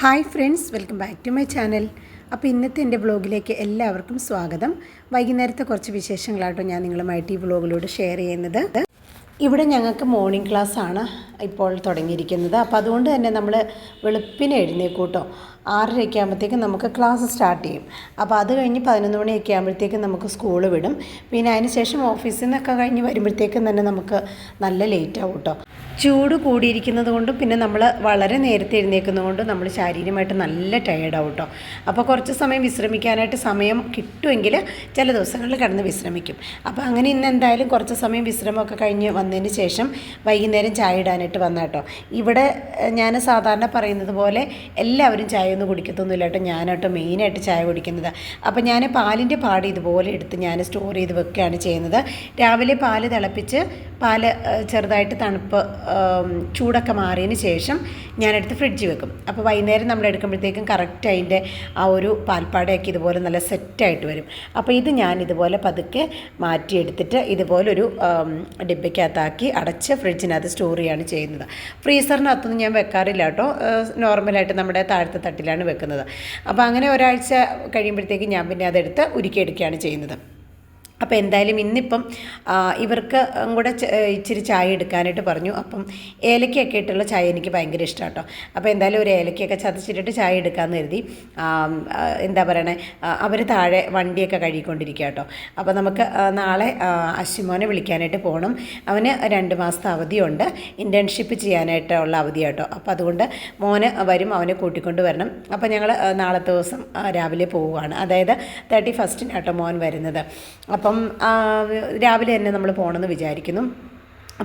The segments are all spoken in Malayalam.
Hi friends welcome back to my channel. അപ്പോൾ ഇന്നത്തെ എന്റെ വ്ളോഗിലേക്ക് എല്ലാവർക്കും സ്വാഗതം. വൈകുന്നേരത്തെ കുറച്ച് വിശേഷങ്ങളാട്ടോ ഞാൻ നിങ്ങളുമായിട്ട് ഈ വ്ളോഗിലൂടെ ഷെയർ ചെയ്യുന്നത്. ഇവിടെ ഞങ്ങൾക്ക് മോർണിംഗ് ക്ലാസ് ആണ് ഇപ്പോൾ തുടങ്ങിയിരിക്കുന്നത്. അപ്പോൾ അതുകൊണ്ട് തന്നെ നമ്മൾ വെളുപ്പിന് എഴുന്നേക്കൂട്ടോ ആറരയൊക്കെ ആകുമ്പോഴത്തേക്കും നമുക്ക് ക്ലാസ് സ്റ്റാർട്ട് ചെയ്യും. അപ്പോൾ അത് കഴിഞ്ഞ് പതിനൊന്ന് മണിയൊക്കെ ആകുമ്പോഴത്തേക്കും നമുക്ക് സ്കൂൾ വിടും. പിന്നെ അതിന് ശേഷം ഓഫീസിൽ നിന്നൊക്കെ കഴിഞ്ഞ് വരുമ്പോഴത്തേക്കും തന്നെ നമുക്ക് നല്ല ലേറ്റ് ആവും കേട്ടോ. ചൂട് കൂടിയിരിക്കുന്നത് കൊണ്ടും പിന്നെ നമ്മൾ വളരെ നേരത്തെ എഴുന്നേക്കുന്നത് കൊണ്ടും നമ്മൾ ശാരീരികമായിട്ട് നല്ല ടയേർഡ് ആവട്ടോ അപ്പോൾ കുറച്ച് സമയം വിശ്രമിക്കാനായിട്ട് സമയം കിട്ടുമെങ്കിൽ ചില ദിവസങ്ങളിൽ കിടന്ന് വിശ്രമിക്കും. അപ്പോൾ അങ്ങനെ ഇന്ന് എന്തായാലും കുറച്ച് സമയം വിശ്രമമൊക്കെ കഴിഞ്ഞ് വന്നതിന് ശേഷം വൈകുന്നേരം ചായ ഇടാനായിട്ട് വന്ന കേട്ടോ ഇവിടെ ഞാൻ സാധാരണ പറയുന്നത് പോലെ എല്ലാവരും ചായ ഒന്നും കുടിക്കത്തൊന്നുമില്ല കേട്ടോ ഞാനാട്ടോ മെയിനായിട്ട് ചായ കുടിക്കുന്നത്. അപ്പോൾ ഞാൻ പാലിന്റെ പാട് ഇതുപോലെ എടുത്ത് ഞാൻ സ്റ്റോർ ചെയ്ത് വെക്കുകയാണ് ചെയ്യുന്നത്. രാവിലെ പാൽ തിളപ്പിച്ച് പാൽ ചെറുതായിട്ട് തണുപ്പ് ചൂടൊക്കെ മാറിയതിന് ശേഷം ഞാനെടുത്ത് ഫ്രിഡ്ജിൽ വെക്കും. അപ്പോൾ വൈകുന്നേരം നമ്മൾ എടുക്കുമ്പോഴത്തേക്കും കറക്റ്റ് അതിന്റെ ആ ഒരു പാൽപ്പാടയൊക്കെ ഇതുപോലെ നല്ല സെറ്റായിട്ട് വരും. അപ്പോൾ ഇത് ഞാൻ ഇതുപോലെ പതുക്കെ മാറ്റിയെടുത്തിട്ട് ഇതുപോലൊരു ആം, ഡിബ്ബയ്ക്കകത്താക്കി അടച്ച് ഫ്രിഡ്ജിനകത്ത് സ്റ്റോർ ചെയ്യാണ് ചെയ്യുന്നത്. ഫ്രീസറിനകത്തൊന്നും ഞാൻ വെക്കാറില്ല കേട്ടോ. നോർമലായിട്ട് നമ്മുടെ താഴത്തെ തട്ടിലാണ് വെക്കുന്നത്. അപ്പോൾ അങ്ങനെ ഒരാഴ്ച കഴിയുമ്പോഴത്തേക്കും ഞാൻ പിന്നെ അതെടുത്ത് ഉരുക്കിയെടുക്കുകയാണ് ചെയ്യുന്നത്. അപ്പോൾ എന്തായാലും ഇന്നിപ്പം ഇവർക്ക് കൂടെ ഇച്ചിരി ചായ എടുക്കാനായിട്ട് പറഞ്ഞു. അപ്പം ഏലക്കയൊക്കെ ഇട്ടുള്ള ചായ എനിക്ക് ഭയങ്കര ഇഷ്ടമാണ് കേട്ടോ അപ്പോൾ എന്തായാലും ഒരു ഏലക്കയൊക്കെ ചതച്ചിട്ടിട്ട് ചായ എടുക്കാമെന്ന് കരുതി. എന്താ പറയണേ? അവർ താഴെ വണ്ടിയൊക്കെ കഴുകിക്കൊണ്ടിരിക്കുക കേട്ടോ അപ്പോൾ നമുക്ക് നാളെ അശ്വിമോനെ വിളിക്കാനായിട്ട് പോകണം അവന് രണ്ട് മാസത്തെ അവധിയുണ്ട്. ഇന്റേൺഷിപ്പ് ചെയ്യാനായിട്ടുള്ള അവധി കേട്ടോ അപ്പോൾ അതുകൊണ്ട് മോന് വരും അവനെ കൂട്ടിക്കൊണ്ട് വരണം. അപ്പോൾ ഞങ്ങൾ നാളത്തെ ദിവസം രാവിലെ പോവുകയാണ്. അതായത് തേർട്ടി ഫസ്റ്റിനാട്ടോ മോൻ വരുന്നത്. അപ്പം രാവിലെ തന്നെ നമ്മൾ പോകണമെന്ന് വിചാരിക്കുന്നു.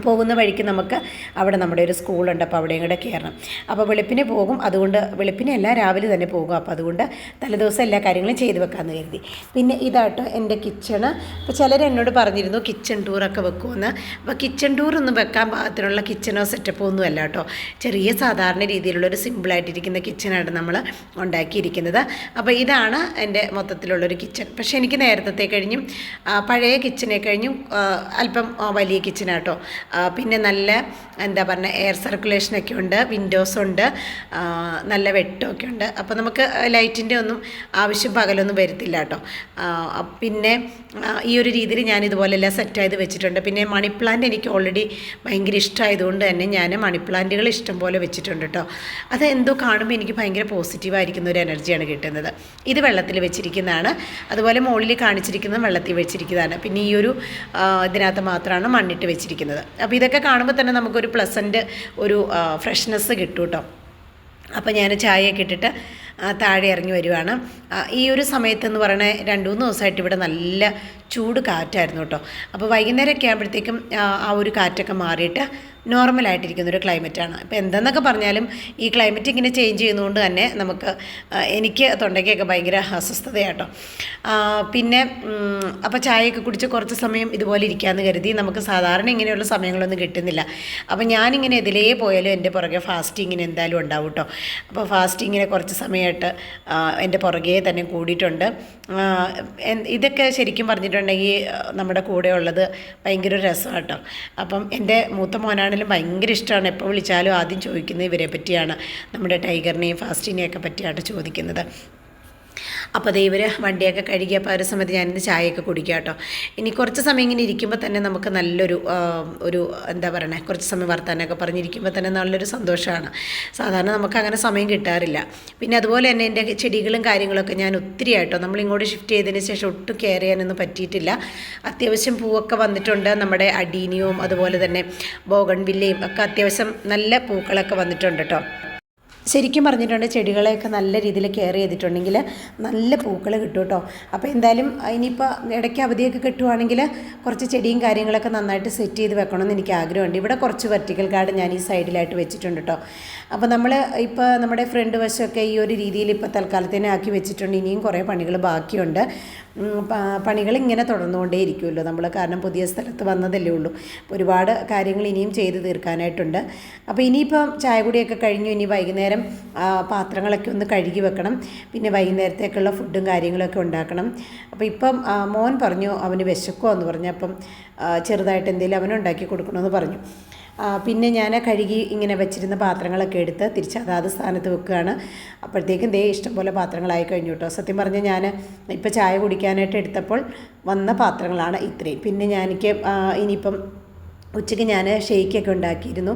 പോകുന്ന വഴിക്ക് നമുക്ക് അവിടെ നമ്മുടെ ഒരു സ്കൂളുണ്ട് അപ്പോൾ അവിടെയും കൂടെ കയറണം. അപ്പോൾ വെളുപ്പിനെ പോകും അതുകൊണ്ട് വെളുപ്പിനെ എല്ലാം രാവിലെ തന്നെ പോകും. അപ്പോൾ അതുകൊണ്ട് തലേദിവസം എല്ലാ കാര്യങ്ങളും ചെയ്ത് വെക്കാമെന്ന് കരുതി. പിന്നെ ഇതാട്ടോ എന്റെ കിച്ചണ്. അപ്പോൾ ചിലർ എന്നോട് പറഞ്ഞിരുന്നു കിച്ചൺ ടൂറൊക്കെ വെക്കുമെന്ന്. അപ്പോൾ കിച്ചൺ ടൂറൊന്നും വെക്കാൻ പാകത്തിനുള്ള കിച്ചണോ സെറ്റപ്പോ ഒന്നും അല്ല കേട്ടോ. ചെറിയ സാധാരണ രീതിയിലുള്ളൊരു സിമ്പിളായിട്ടിരിക്കുന്ന കിച്ചണാണ് നമ്മൾ ഉണ്ടാക്കിയിരിക്കുന്നത്. അപ്പോൾ ഇതാണ് എന്റെ മൊത്തത്തിലുള്ളൊരു കിച്ചൺ പക്ഷേ എനിക്ക് നേരത്തെ കഴിഞ്ഞും പഴയ കിച്ചനെ കഴിഞ്ഞും അല്പം വലിയ കിച്ചനാട്ടോ പിന്നെ നല്ല എന്താ പറഞ്ഞ എയർ സർക്കുലേഷനൊക്കെ ഉണ്ട് വിൻഡോസ് ഉണ്ട് നല്ല വെട്ടമൊക്കെ ഉണ്ട്. അപ്പോൾ നമുക്ക് ലൈറ്റിന്റെ ഒന്നും ആവശ്യം പകലൊന്നും വരത്തില്ല കേട്ടോ. പിന്നെ ഈ ഒരു രീതിയിൽ ഞാൻ ഇതുപോലെല്ലാം സെറ്റ് ആയത് വെച്ചിട്ടുണ്ട്. പിന്നെ മണി പ്ലാന്റ് എനിക്ക് ഓൾറെഡി ഭയങ്കര ഇഷ്ടമായതുകൊണ്ട് തന്നെ ഞാൻ മണി പ്ലാന്റുകൾ ഇഷ്ടം പോലെ വെച്ചിട്ടുണ്ട് കേട്ടോ. അത് എന്തോ കാണുമ്പോൾ എനിക്ക് ഭയങ്കര പോസിറ്റീവായിരിക്കുന്ന ഒരു എനർജിയാണ് കിട്ടുന്നത്. ഇത് വെള്ളത്തിൽ വെച്ചിരിക്കുന്നതാണ്. അതുപോലെ മുകളിൽ കാണിച്ചിരിക്കുന്നത് വെള്ളത്തിൽ വെച്ചിരിക്കുന്നതാണ്. പിന്നെ ഈ ഒരു ഇതിനകത്ത് മാത്രമാണ് മണ്ണിട്ട് വെച്ചിരിക്കുന്നത്. അപ്പോൾ ഇതൊക്കെ കാണുമ്പോൾ തന്നെ നമുക്കൊരു പ്ലസന്റ് ഒരു ഫ്രഷ്നെസ് കിട്ടും കേട്ടോ അപ്പോൾ ഞാൻ ചായയൊക്കെ ഇട്ടിട്ട് താഴെ ഇറങ്ങി വരുവാണ്. ഈ ഒരു സമയത്തെന്ന് പറയണേ രണ്ട് മൂന്ന് ദിവസമായിട്ട് ഇവിടെ നല്ല ചൂട് കാറ്റായിരുന്നു കേട്ടോ. അപ്പോൾ വൈകുന്നേരമൊക്കെ ആകുമ്പോഴത്തേക്കും ആ, ഒരു കാറ്റൊക്കെ മാറിയിട്ട് നോർമലായിട്ടിരിക്കുന്ന ഒരു ക്ലൈമറ്റാണ് അപ്പോൾ എന്തെന്നൊക്കെ പറഞ്ഞാലും ഈ ക്ലൈമറ്റ് ഇങ്ങനെ ചേഞ്ച് ചെയ്യുന്നതുകൊണ്ട് തന്നെ നമുക്ക് എനിക്ക് തൊണ്ടയ്ക്കൊക്കെ ഭയങ്കര അസ്വസ്ഥതയാട്ടോ പിന്നെ അപ്പോൾ ചായയൊക്കെ കുടിച്ച് കുറച്ച് സമയം ഇതുപോലെ ഇരിക്കാമെന്ന് കരുതി നമുക്ക് സാധാരണ ഇങ്ങനെയുള്ള സമയങ്ങളൊന്നും കിട്ടുന്നില്ല. അപ്പോൾ ഞാനിങ്ങനെ ഇതിലേ പോയാലും എന്റെ പുറകെ ഫാസ്റ്റിങ്ങിന് എന്തായാലും ഉണ്ടാവും കേട്ടോ. അപ്പോൾ ഫാസ്റ്റിങ്ങിനെ കുറച്ച് സമയമായിട്ട് എന്റെ പുറകെ തന്നെ കൂടിയിട്ടുണ്ട്. ഇതൊക്കെ ശരിക്കും പറഞ്ഞിട്ടുണ്ടെങ്കിൽ ആ, നമ്മുടെ കൂടെ ഉള്ളത് ഭയങ്കര രസമാണ് കേട്ടോ അപ്പം എന്റെ മൂത്ത മോനാണെങ്കിലും ഭയങ്കര ഇഷ്ടമാണ് എപ്പോൾ വിളിച്ചാലും ആദ്യം ചോദിക്കുന്നത് ഇവരെ പറ്റിയാണ്. നമ്മുടെ ടൈഗറിനെയും ഫാസ്റ്റിനെയും ഒക്കെ പറ്റിയാണ് ചോദിക്കുന്നത്. അപ്പോൾ ദൈവർ വണ്ടിയൊക്കെ കഴുകിയപ്പോൾ ആ ഒരു സമയത്ത് ഞാനിന്ന് ചായയൊക്കെ കുടിക്കുക കേട്ടോ. ഇനി കുറച്ച് സമയം ഇങ്ങനെ ഇരിക്കുമ്പോൾ തന്നെ നമുക്ക് നല്ലൊരു ഒരു എന്താ പറയണേ കുറച്ച് സമയം വർത്താനമൊക്കെ പറഞ്ഞിരിക്കുമ്പോൾ തന്നെ നല്ലൊരു സന്തോഷമാണ് സാധാരണ നമുക്ക് അങ്ങനെ സമയം കിട്ടാറില്ല. പിന്നെ അതുപോലെ തന്നെ എന്റെ ചെടികളും കാര്യങ്ങളൊക്കെ ഞാൻ ഒത്തിരി ആയിട്ടോ നമ്മളിങ്ങോട്ട് ഷിഫ്റ്റ് ചെയ്തതിന് ശേഷം ഒട്ടും കെയർ ചെയ്യാനൊന്നും പറ്റിയിട്ടില്ല. അത്യാവശ്യം പൂവൊക്കെ വന്നിട്ടുണ്ട് നമ്മുടെ അഡീനിയവും അതുപോലെ തന്നെ ബോഗൺവില്ലയും ഒക്കെ അത്യാവശ്യം നല്ല പൂക്കളൊക്കെ വന്നിട്ടുണ്ട് കേട്ടോ. ശരിക്കും പറഞ്ഞിട്ടുണ്ട് ചെടികളെയൊക്കെ നല്ല രീതിയിൽ കെയർ ചെയ്തിട്ടുണ്ടെങ്കിൽ നല്ല പൂക്കൾ കിട്ടും കേട്ടോ. അപ്പോൾ എന്തായാലും ഇനിയിപ്പോൾ ഇടയ്ക്ക് അവധിയൊക്കെ കിട്ടുവാണെങ്കിൽ കുറച്ച് ചെടിയും കാര്യങ്ങളൊക്കെ നന്നായിട്ട് സെറ്റ് ചെയ്ത് വെക്കണമെന്ന് എനിക്ക് ആഗ്രഹമുണ്ട്. ഇവിടെ കുറച്ച് വെർട്ടിക്കൽ ഗാർഡൻ ഞാൻ ഈ സൈഡിലായിട്ട് വെച്ചിട്ടുണ്ട് കേട്ടോ. അപ്പോൾ നമ്മൾ ഇപ്പോൾ നമ്മുടെ ഫ്രണ്ട് വശമൊക്കെ ഈ ഒരു രീതിയിൽ ഇപ്പോൾ തൽക്കാലത്തേനെ ആക്കി വെച്ചിട്ടുണ്ട്. ഇനിയും കുറേ പണികൾ ബാക്കിയുണ്ട്. പണികൾ ഇങ്ങനെ തുടർന്നുകൊണ്ടേയിരിക്കുമല്ലോ. നമ്മൾ കാരണം പുതിയ സ്ഥലത്ത് വന്നതല്ലേ ഉള്ളൂ. ഒരുപാട് കാര്യങ്ങൾ ഇനിയും ചെയ്തു തീർക്കാനായിട്ടുണ്ട്. അപ്പോൾ ഇനിയിപ്പം ചായ കുടിയൊക്കെ കഴിഞ്ഞു. ഇനി വൈകുന്നേരം പാത്രങ്ങളൊക്കെ ഒന്ന് കഴുകി വെക്കണം. പിന്നെ വൈകുന്നേരത്തേക്കുള്ള ഫുഡും കാര്യങ്ങളൊക്കെ ഉണ്ടാക്കണം. അപ്പോൾ ഇപ്പം മോൻ പറഞ്ഞു അവന് വിശക്കുമോ എന്ന് പറഞ്ഞു. അപ്പം ചെറുതായിട്ട് എന്തെങ്കിലും അവനുണ്ടാക്കി കൊടുക്കണമെന്ന് പറഞ്ഞു. പിന്നെ ഞാൻ കഴുകി ഇങ്ങനെ വെച്ചിരുന്ന പാത്രങ്ങളൊക്കെ എടുത്ത് തിരിച്ച് അതാത് സ്ഥാനത്ത് വെക്കുകയാണ്. അപ്പോഴത്തേക്കും ദേ ഇഷ്ടംപോലെ പാത്രങ്ങളായി കഴിഞ്ഞു കേട്ടോ സത്യം പറഞ്ഞാൽ ഞാൻ ഇപ്പോൾ ചായ കുടിക്കാനായിട്ട് എടുത്തപ്പോൾ വന്ന പാത്രങ്ങളാണ് ഇത്രയും. പിന്നെ ഞാൻ എനിക്ക് ഇനിയിപ്പം ഉച്ചയ്ക്ക് ഞാൻ ഷെയ്ക്കൊക്കെ ഉണ്ടാക്കിയിരുന്നു.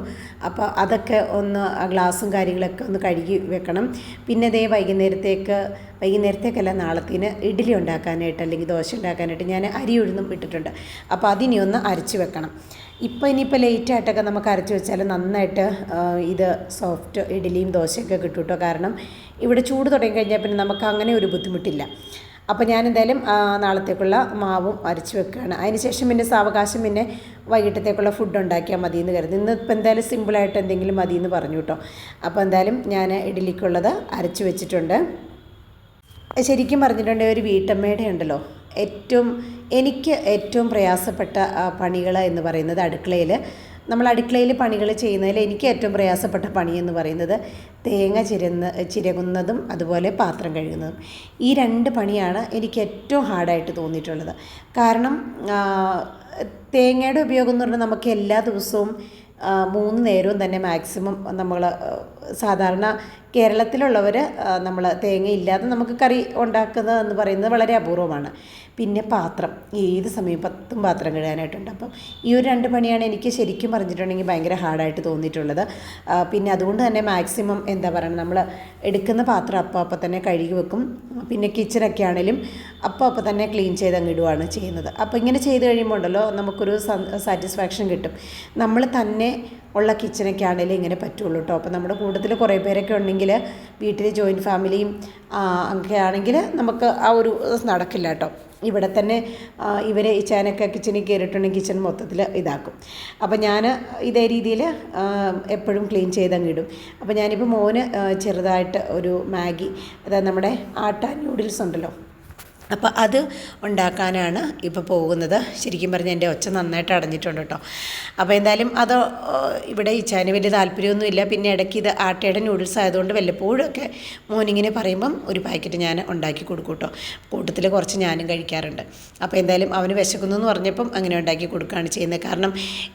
അപ്പോൾ അതൊക്കെ ഒന്ന് ആ ഗ്ലാസും കാര്യങ്ങളൊക്കെ ഒന്ന് കഴുകി വെക്കണം. പിന്നെ ദേ വൈകുന്നേരത്തേക്ക് വൈകുന്നേരത്തേക്കല്ല നാളത്തിന് ഇഡ്ഡലി ഉണ്ടാക്കാനായിട്ട് അല്ലെങ്കിൽ ദോശ ഉണ്ടാക്കാനായിട്ട് ഞാൻ അരി ഉഴുന്നും ഇട്ടിട്ടുണ്ട്. അപ്പോൾ അതിനി ഒന്ന് അരച്ച് വെക്കണം. ഇപ്പോൾ ഇനിയിപ്പോൾ ലേറ്റായിട്ടൊക്കെ നമുക്ക് അരച്ച് വെച്ചാൽ നന്നായിട്ട് ഇത് സോഫ്റ്റ് ഇഡ്ഡലിയും ദോശയൊക്കെ കിട്ടും കേട്ടോ കാരണം ഇവിടെ ചൂട് തുടങ്ങി കഴിഞ്ഞാൽ പിന്നെ നമുക്ക് അങ്ങനെ ഒരു ബുദ്ധിമുട്ടില്ല. അപ്പോൾ ഞാൻ എന്തായാലും നാളത്തേക്കുള്ള മാവും അരച്ച് വെക്കുകയാണ് അതിനുശേഷം പിന്നെ സാവകാശം പിന്നെ വൈകിട്ടത്തേക്കുള്ള ഫുഡ് ഉണ്ടാക്കിയാൽ മതി എന്ന് കരുതി. ഇന്ന് ഇപ്പം എന്തായാലും സിമ്പിളായിട്ട് എന്തെങ്കിലും മതി എന്ന് പറഞ്ഞു കേട്ടോ. അപ്പോൾ എന്തായാലും ഞാൻ ഇഡ്ഡലിക്കുള്ളത് അരച്ച് വെച്ചിട്ടുണ്ട്. ശരിക്കും പറഞ്ഞിട്ടുണ്ടെങ്കിൽ ഒരു വീട്ടമ്മയുടെ ഉണ്ടല്ലോ ഏറ്റവും എനിക്ക് ഏറ്റവും പ്രയാസപ്പെട്ട പണികൾ എന്ന് പറയുന്നത് അടുക്കളയിൽ നമ്മൾ അടുക്കളയിൽ പണികൾ ചെയ്യുന്നതിൽ എനിക്ക് ഏറ്റവും പ്രയാസപ്പെട്ട പണി എന്ന് പറയുന്നത് തേങ്ങ ചിരുന്ന ചിരകുന്നതും അതുപോലെ പാത്രം കഴുകുന്നതും. ഈ രണ്ട് പണിയാണ് എനിക്ക് ഏറ്റവും ഹാർഡായിട്ട് തോന്നിയിട്ടുള്ളത്. കാരണം തേങ്ങയുടെ ഉപയോഗം എന്ന് പറഞ്ഞാൽ നമുക്ക് എല്ലാ ദിവസവും മൂന്ന് നേരവും തന്നെ മാക്സിമം നമ്മൾ സാധാരണ കേരളത്തിലുള്ളവർ നമ്മൾ തേങ്ങ ഇല്ലാതെ നമുക്ക് കറി ഉണ്ടാക്കുന്നത് എന്ന് പറയുന്നത് വളരെ അപൂർവമാണ്. പിന്നെ പാത്രം ഏത് സമയം പത്തും പാത്രം കഴുകാനായിട്ടുണ്ട്. അപ്പം ഈ ഒരു രണ്ട് പണിയാണ് എനിക്ക് ശരിക്കും പറഞ്ഞിട്ടുണ്ടെങ്കിൽ ഭയങ്കര ഹാർഡായിട്ട് തോന്നിയിട്ടുള്ളത്. പിന്നെ അതുകൊണ്ട് തന്നെ മാക്സിമം എന്താ പറയുക നമ്മൾ എടുക്കുന്ന പാത്രം അപ്പോൾ അപ്പം തന്നെ കഴുകി വെക്കും. പിന്നെ കിച്ചണൊക്കെ ആണെങ്കിലും അപ്പോൾ അപ്പം തന്നെ ക്ലീൻ ചെയ്ത് അങ്ങ് ഇടുവാണ് ചെയ്യുന്നത്. അപ്പോൾ ഇങ്ങനെ ചെയ്ത് കഴിയുമ്പോൾ ഉണ്ടല്ലോ നമുക്കൊരു സാറ്റിസ്ഫാക്ഷൻ കിട്ടും. നമ്മൾ തന്നെ ഉള്ള കിച്ചണൊക്കെ ആണെങ്കിലും ഇങ്ങനെ പറ്റുള്ളൂ കേട്ടോ അപ്പോൾ നമ്മുടെ കൂട്ടത്തിൽ കുറേ പേരൊക്കെ ഉണ്ടെങ്കിൽ വീട്ടിൽ ജോയിന്റ് ഫാമിലിയും ഒക്കെ നമുക്ക് ആ ഒരു നടക്കില്ല കേട്ടോ. ഇവിടെ തന്നെ ഇവർ ഇച്ചാനൊക്കെ കിച്ചണിൽ കയറിയിട്ടുണ്ടെങ്കിൽ കിച്ചൺ മൊത്തത്തിൽ ഇതാക്കും. അപ്പോൾ ഞാൻ ഇതേ രീതിയിൽ എപ്പോഴും ക്ലീൻ ചെയ്തങ്ങ് ഇടും. അപ്പോൾ ഞാനിപ്പോൾ മോന് ചെറുതായിട്ട് ഒരു മാഗി അതായത് നമ്മുടെ ആട്ട ന്യൂഡിൽസ് ഉണ്ടല്ലോ. അപ്പോൾ അത് ഉണ്ടാക്കാനാണ് ഇപ്പോൾ പോകുന്നത്. ശരിക്കും പറഞ്ഞാൽ എന്റെ ഒച്ച നന്നായിട്ട് അടഞ്ഞിട്ടുണ്ട് കേട്ടോ. അപ്പോൾ എന്തായാലും അത് ഇവിടെ ഇച്ചാന് വലിയ താല്പര്യമൊന്നുമില്ല പിന്നെ ഇടയ്ക്ക് ഇത് ആട്ടയുടെ നൂഡിൽസ് ആയതുകൊണ്ട് വല്ലപ്പോഴും ഒക്കെ മോനിങ്ങനെ പറയുമ്പം ഒരു പാക്കറ്റ് ഞാൻ ഉണ്ടാക്കി കൊടുക്കും കേട്ടോ. കൂട്ടത്തിൽ കുറച്ച് ഞാനും കഴിക്കാറുണ്ട്. അപ്പോൾ എന്തായാലും അവന് വിശക്കുന്നു എന്ന് പറഞ്ഞപ്പം അങ്ങനെ ഉണ്ടാക്കി കൊടുക്കുകയാണ് ചെയ്യുന്നത്. കാരണം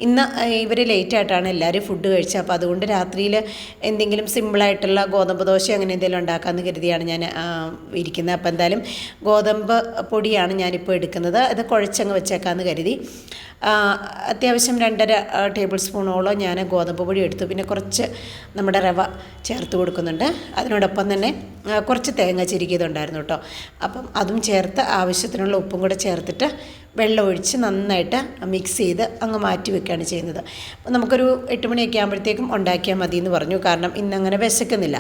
ഇന്ന് ഇവർ ലേറ്റ് ആയിട്ടാണ് എല്ലാവരും ഫുഡ് കഴിച്ചത്. അപ്പോൾ അതുകൊണ്ട് രാത്രിയിൽ എന്തെങ്കിലും സിമ്പിളായിട്ടുള്ള ഗോതമ്പ് ദോശ അങ്ങനെ എന്തെങ്കിലും ഉണ്ടാക്കാമെന്ന് കരുതിയാണ് ഞാൻ ഇരിക്കുന്നത്. അപ്പോൾ എന്തായാലും ഗോതമ്പ് പൊടിയാണ് ഞാനിപ്പോൾ എടുക്കുന്നത്. അത് കുഴച്ചങ്ങ് വെച്ചേക്കാമെന്ന് കരുതി. അത്യാവശ്യം രണ്ടര ടേബിൾ സ്പൂണോളം ഞാൻ ഗോതമ്പ് പൊടി എടുത്തു. പിന്നെ കുറച്ച് നമ്മുടെ റവ ചേർത്ത് കൊടുക്കുന്നുണ്ട്. അതിനോടൊപ്പം തന്നെ കുറച്ച് തേങ്ങ ചിരിക്കിയതുണ്ടായിരുന്നു കേട്ടോ. അപ്പം അതും ചേർത്ത് ആവശ്യത്തിനുള്ള ഉപ്പും കൂടെ ചേർത്തിട്ട് വെള്ളം ഒഴിച്ച് നന്നായിട്ട് മിക്സ് ചെയ്ത് അങ്ങ് മാറ്റി വെക്കുകയാണ് ചെയ്യുന്നത്. അപ്പോൾ നമുക്കൊരു എട്ട് മണിയൊക്കെ ആകുമ്പോഴത്തേക്കും ഉണ്ടാക്കിയാൽ മതി എന്ന് പറഞ്ഞു. കാരണം ഇന്നങ്ങനെ വിശക്കുന്നില്ല.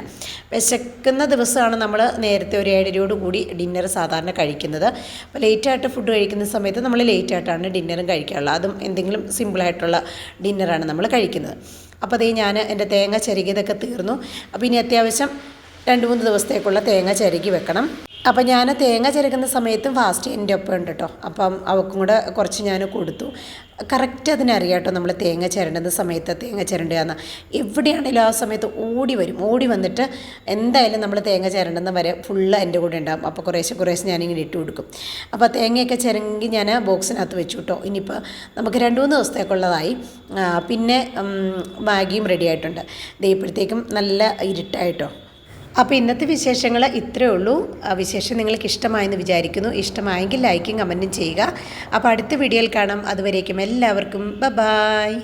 വിശക്കുന്ന ദിവസമാണ് നമ്മൾ നേരത്തെ ഒരു ഏഴരയോട് കൂടി ഡിന്നർ സാധാരണ കഴിക്കുന്നത്. അപ്പോൾ ലേറ്റായിട്ട് ഫുഡ് കഴിക്കുന്ന സമയത്ത് നമ്മൾ ലേറ്റായിട്ടാണ് ഡിന്നറും കഴിക്കാറുള്ളത്. അതും എന്തെങ്കിലും സിമ്പിളായിട്ടുള്ള ഡിന്നറാണ് നമ്മൾ കഴിക്കുന്നത്. അപ്പോൾ അതേ ഞാൻ എന്റെ തേങ്ങ ചരുകിയതൊക്കെ തീർന്നു. അപ്പോൾ ഇനി അത്യാവശ്യം രണ്ട് മൂന്ന് ദിവസത്തേക്കുള്ള തേങ്ങ ചരുകി വെക്കണം. അപ്പം ഞാൻ തേങ്ങ ചിരക്കുന്ന സമയത്തും ഫാസ്റ്റ് എന്റെ ഒപ്പം ഉണ്ട് കേട്ടോ അപ്പം അവൾക്കും കൂടെ കുറച്ച് ഞാൻ കൊടുത്തു. കറക്റ്റ് അതിനറിയാം കേട്ടോ നമ്മൾ തേങ്ങ ചിരണ്ടുന്ന സമയത്ത് തേങ്ങ ചിരണ്ടുകയെന്ന്. എവിടെയാണെങ്കിലും ആ സമയത്ത് ഓടി വരും. ഓടി വന്നിട്ട് എന്തായാലും നമ്മൾ തേങ്ങ ചിരണ്ടുന്ന വരെ ഫുള്ള് എന്റെ കൂടെ ഉണ്ടാകും അപ്പോൾ കുറേശ്ശെ കുറേശ്ശെ ഞാനിങ്ങനെ ഇട്ട് കൊടുക്കും. അപ്പോൾ തേങ്ങയൊക്കെ ചിരങ്ങി ഞാൻ ബോക്സിനകത്ത് വെച്ചു കേട്ടോ ഇനിയിപ്പോൾ നമുക്ക് രണ്ട് മൂന്ന് ദിവസത്തേക്കുള്ളതായി പിന്നെ മാഗിയും റെഡി ആയിട്ടുണ്ട്. ദേ നല്ല ഇരുട്ടായിട്ടോ അപ്പോൾ ഇന്നത്തെ വിശേഷങ്ങൾ ഇത്രയേ ഉള്ളൂ. വിശേഷം നിങ്ങൾക്ക് ഇഷ്ടമായെന്ന് വിചാരിക്കുന്നു. ഇഷ്ടമായെങ്കിൽ ലൈക്കും കമന്റും ചെയ്യുക. അപ്പോൾ അടുത്ത വീഡിയോയിൽ കാണാം. അതുവരേക്കും എല്ലാവർക്കും. ബ ബായ്